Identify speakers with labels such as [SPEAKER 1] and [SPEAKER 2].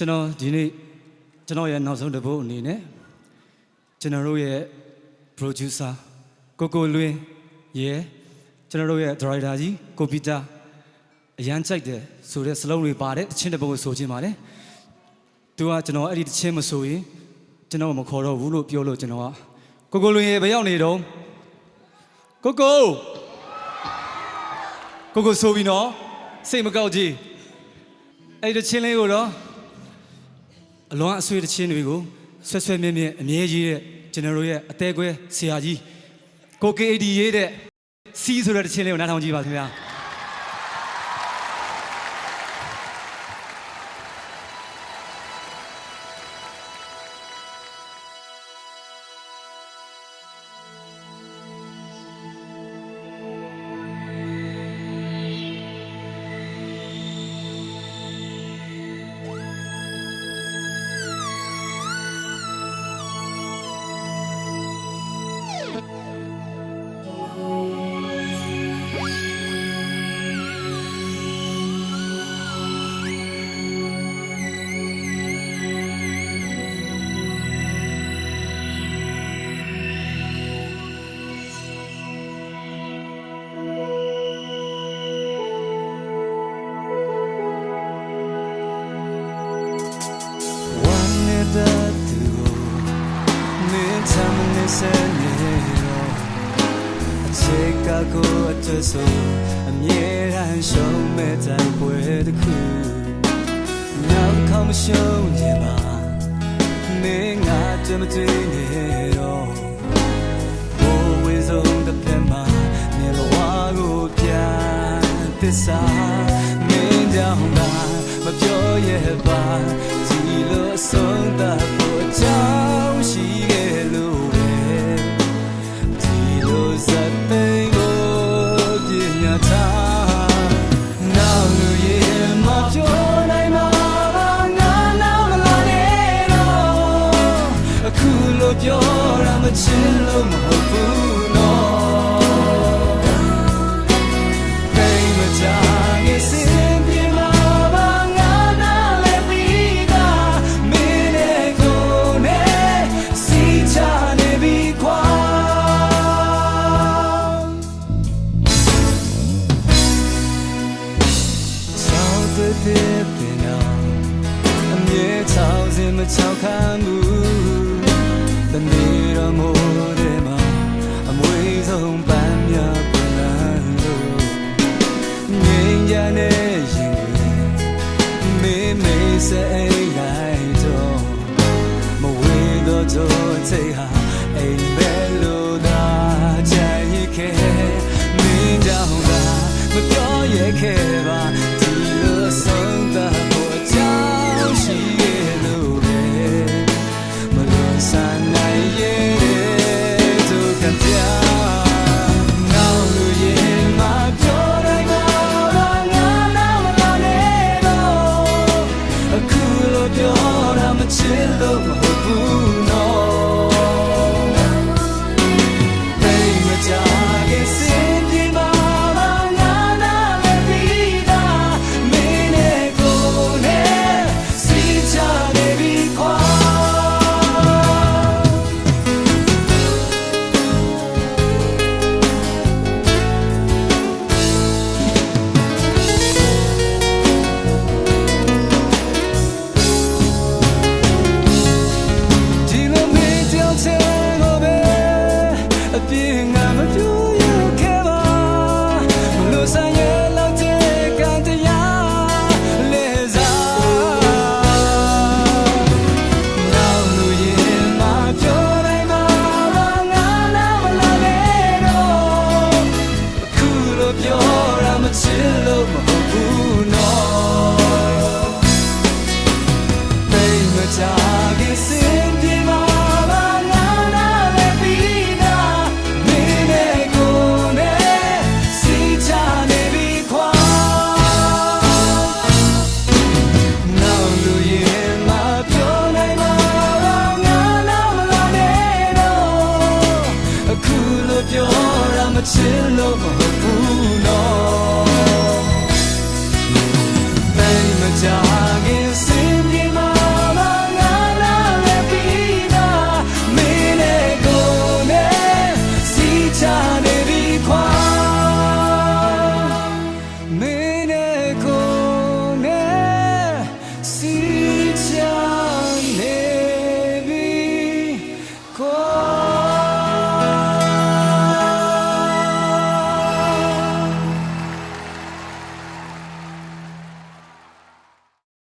[SPEAKER 1] ကျွန်တော်ဒီနေ့ကျွန်တော်ရဲ့နောက်ဆုံးတစ်ပုတ်အနေနဲ့ကျွန်တော်တို့ရဲ့ producer ကိုကိုလွင်ရဲ့ကျွန်တော်တို့ရဲ့ director ကြီးကိုပီတာအရန်ကြိုက်တယ်ဆိုတဲ့စလုံးတွေပါတယ်တချင်းတစ်ပုတ်ကိုဆိုခြင်းပါတယ်သူကကျွန်တော်အဲ့ဒီတချင်းမဆိုရင်ကျွန်တော်မခေါ်တော့ဘူးလို့ပြောလို့ကျွန်တော်ကကိုကိုလွင်ရဲ့ဘယ်ရောက်နေတော့ကိုကိုကိုကိုဆိုပြီးနော်စိတ်မကောက်ကြည့်အဲ့ဒီတချင်းလေးကိုတော့ အလွန်အဆွေးတချင်းတွေကိုဆွဲဆွဲမြဲမြဲအမြဲရေးတဲ့ကျွန်တော်တို့ရဲ့အသေးကွဲဆရာကြီးကိုကေဒီရေးတဲ့စီးဆိုတဲ့တချင်းလေးကိုနားထောင်ကြည့်ပါခင်ဗျာ One night that you Min time in this anero အချေကကိုအတဆိုအမြဲတမ်းရှုံးမဲ့တိုင်ပွဲတစ်ခုနောက်ခေါမရှုံးခြင်းပါမင်းငါကြမတွေ့နေတော့ဘိုးဝေဆုံးတစ်ဖက်မှာမြေဘဝကို ပြ မချောင်းခံဘူးတနေ့တော့မိုးတဲ့မှာအမွေဆုံးပန်းများပလန်လို့ငင်းရတဲ့ cool.